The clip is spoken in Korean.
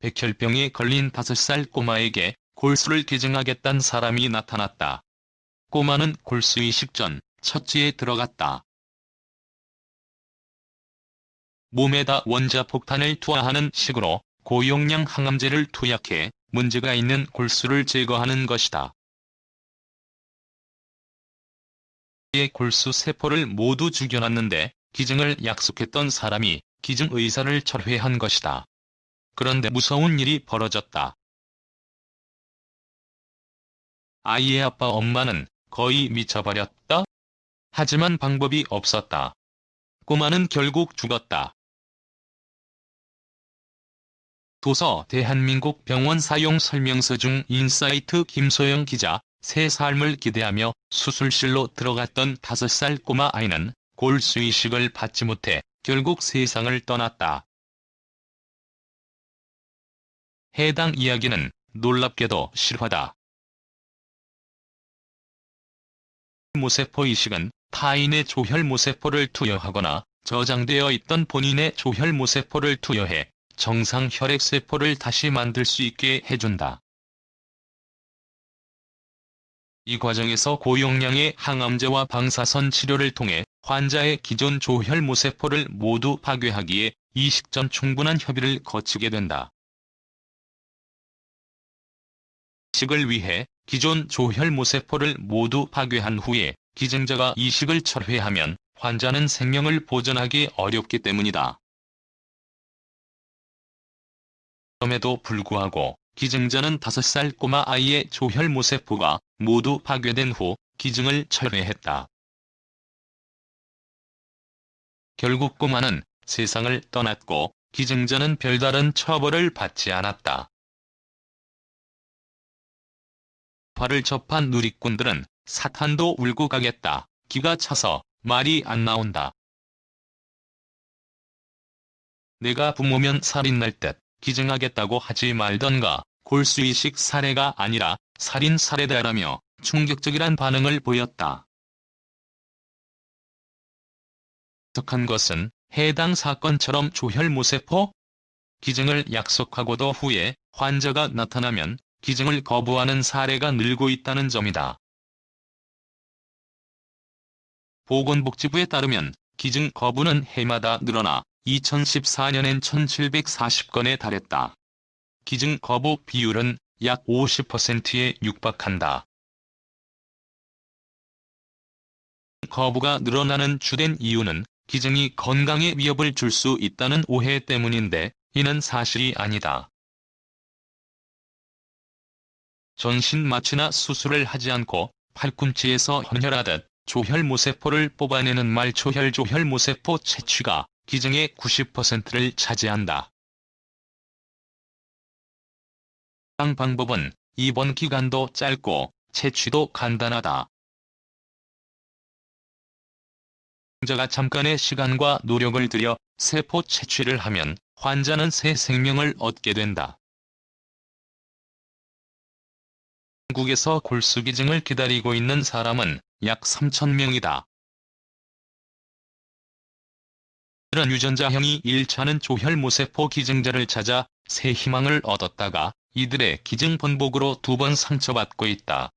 백혈병에 걸린 5살 꼬마에게 골수를 기증하겠다는 사람이 나타났다. 꼬마는 골수 이식 전 처치에 들어갔다. 몸에다 원자폭탄을 투하하는 식으로 고용량 항암제를 투약해 문제가 있는 골수를 제거하는 것이다. 의 골수 세포를 모두 죽여놨는데 기증을 약속했던 사람이 기증 의사를 철회한 것이다. 그런데 무서운 일이 벌어졌다. 아이의 아빠 엄마는 거의 미쳐버렸다. 하지만 방법이 없었다. 꼬마는 결국 죽었다. 도서 대한민국 병원 사용 설명서 중 인사이트 김소영 기자, 새 삶을 기대하며 수술실로 들어갔던 5살 꼬마 아이는 골수 이식을 받지 못해 결국 세상을 떠났다. 해당 이야기는 놀랍게도 실화다. 모세포 이식은 타인의 조혈 모세포를 투여하거나 저장되어 있던 본인의 조혈 모세포를 투여해 정상 혈액세포를 다시 만들 수 있게 해준다. 이 과정에서 고용량의 항암제와 방사선 치료를 통해 환자의 기존 조혈 모세포를 모두 파괴하기에 이식 전 충분한 협의를 거치게 된다. 식을 위해 기존 조혈모세포를 모두 파괴한 후에 기증자가 이식을 철회하면 환자는 생명을 보존하기 어렵기 때문이다. 그럼에도 불구하고 기증자는 5살 꼬마 아이의 조혈모세포가 모두 파괴된 후 기증을 철회했다. 결국 꼬마는 세상을 떠났고 기증자는 별다른 처벌을 받지 않았다. 화를 접한 누리꾼들은 사탄도 울고 가겠다. 기가 차서 말이 안 나온다. 내가 부모면 살인 날 듯 기증하겠다고 하지 말던가 골수이식 사례가 아니라 살인 사례다라며 충격적이란 반응을 보였다. 해석한 것은 해당 사건처럼 조혈모세포 기증을 약속하고도 후에 환자가 나타나면 기증을 거부하는 사례가 늘고 있다는 점이다. 보건복지부에 따르면 기증 거부는 해마다 늘어나 2014년엔 1740건에 달했다. 기증 거부 비율은 약 50%에 육박한다. 거부가 늘어나는 주된 이유는 기증이 건강에 위협을 줄 수 있다는 오해 때문인데 이는 사실이 아니다. 전신 마취나 수술을 하지 않고 팔꿈치에서 헌혈하듯 조혈모세포를 뽑아내는 말초혈 조혈모세포 채취가 기증의 90%를 차지한다. 해당 방법은 입원 기간도 짧고 채취도 간단하다. 환자가 잠깐의 시간과 노력을 들여 세포 채취를 하면 환자는 새 생명을 얻게 된다. 한국에서 골수 기증을 기다리고 있는 사람은 약 3천명이다. 이런 유전자형이 일치하는 조혈모세포 기증자를 찾아 새 희망을 얻었다가 이들의 기증 번복으로 두 번 상처받고 있다.